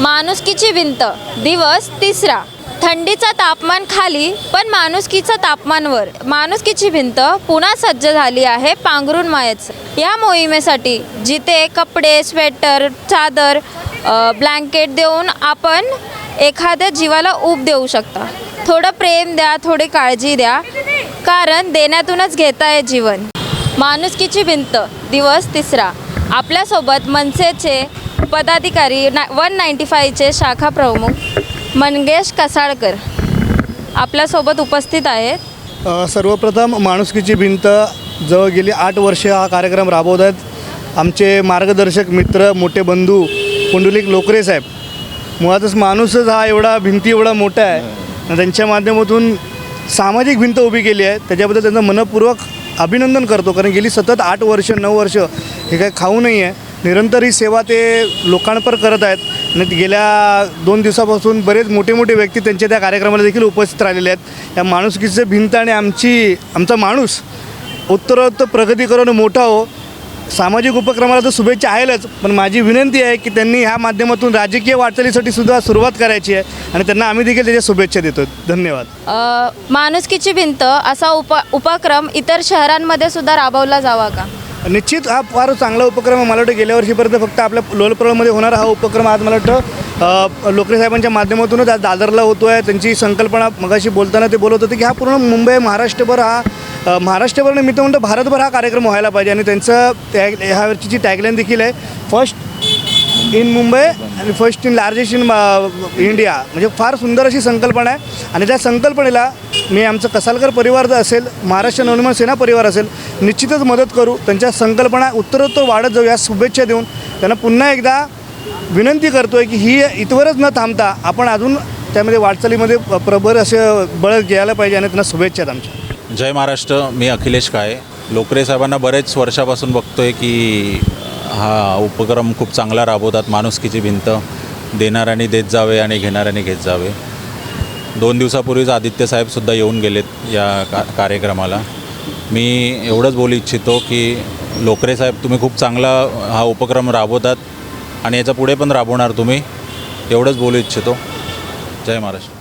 माणुसकीची भिंत. दिवस तिसरा. थंडीचा तापमान खाली पण माणुसकीचं तापमान वर. माणुसकीची भिंत पुन्हा सज्ज झाली आहे पांघरून मायच. या मोहिमेसाठी जिथे कपडे स्वेटर चादर ब्लँकेट देऊन आपण एखाद्या जीवाला ऊब देऊ शकता. थोडं प्रेम द्या थोडी काळजी द्या कारण देण्यातूनच घेताय जीवन. माणुसकीची भिंत. दिवस तिसरा. आपल्यासोबत मनसेचे पदाधिकारी ना वन नाईंटी फायचे शाखा प्रमुख मंगेश कसाळकर आपल्यासोबत उपस्थित आहेत. अ, सर्वप्रथम माणुसकीची भिंत जवळ गेली. आठ वर्ष हा कार्यक्रम राबवत आहेत आमचे मार्गदर्शक मित्र मोठे बंधू पुंडलिक लोकरे साहेब. मुळातच माणूसच हा एवढा भिंती एवढा मोठा आहे. आणि त्यांच्या माध्यमातून सामाजिक भिंत उभी केली आहे. त्याच्याबद्दल त्यांचं मनपूर्वक अभिनंदन करतो. कारण गेली सतत आठ वर्ष नऊ वर्ष हे काय खाऊ नाही आहे. निरंतर ही सेवा ते लोकांपर करत आहेत. आणि गेल्या दोन दिवसापासून बरेच मोठे मोठे व्यक्ती त्यांच्या त्या कार्यक्रमाला देखील उपस्थित राहिलेले आहेत. या माणुसकीचं भिंत आणि आमची आमचा माणूस उत्तरोत्तर प्रगती करून मोठा हो. सामाजिक उपक्रमाला तर शुभेच्छा आहेलच पण माझी विनंती आहे की त्यांनी ह्या माध्यमातून राजकीय वाटचालीसाठी सुद्धा सुरुवात करायची आहे आणि त्यांना आम्ही देखील त्याच्या शुभेच्छा देतो. धन्यवाद. माणुसकीची भिंत असा उप उपक्रम इतर शहरांमध्ये सुद्धा राबवला जावा का? निश्चित हा फार चांगला उपक्रम आहे. मला वाटतं गेल्या वर्षीपर्यंत फक्त आपल्या लोलप्रळमध्ये होणारा हा उपक्रम आज मला वाटतं लोकरे साहेबांच्या माध्यमातूनच आज दादरला होतो आहे त्यांची संकल्पना मगाशी बोलताना ते बोलत होते की हा पूर्ण मुंबई महाराष्ट्रभर हा महाराष्ट्रभर मी तर म्हणतो भारतभर हा कार्यक्रम व्हायला पाहिजे आणि त्यांचं त्या ह्या वर्षीची टॅगलाईन देखील आहे फर्स्ट इन मुंबई आणि first in largest in India म्हणजे फार सुंदर अशी संकल्पना आहे. आणि त्या संकल्पनेला मी आमचं कसालकर परिवार जर असेल महाराष्ट्र नवनिर्माण सेना परिवार असेल निश्चितच मदत करू. त्यांच्या संकल्पना उत्तरोत्तर वाढत जाऊ या शुभेच्छा देऊन त्यांना पुन्हा एकदा विनंती करतो आहे की ही इथवरच न थांबता आपण अजून त्यामध्ये वाटचालीमध्ये प्रबळ असे बळ घ्यायला पाहिजे आणि त्यांना शुभेच्छा आहेत आमच्या. जय महाराष्ट्र. मी अखिलेश काळे. लोकरे साहेबांना बरेच वर्षापासून बघतोय की हा उपक्रम खूप चांगला राबवतात. माणुसकीची भिंत देणाऱ्याने देत जावे आणि घेणाऱ्याने घेत जावे. दोन दिवसापूर्वीच आदित्य साहेबसुद्धा येऊन गेलेत या का कार्यक्रमाला. मी एवढंच बोलू इच्छितो की लोकरे साहेब तुम्ही खूप चांगला हा उपक्रम राबवतात आणि याचा पुढे पण राबवणार तुम्ही एवढंच बोलू इच्छितो. जय महाराष्ट्र.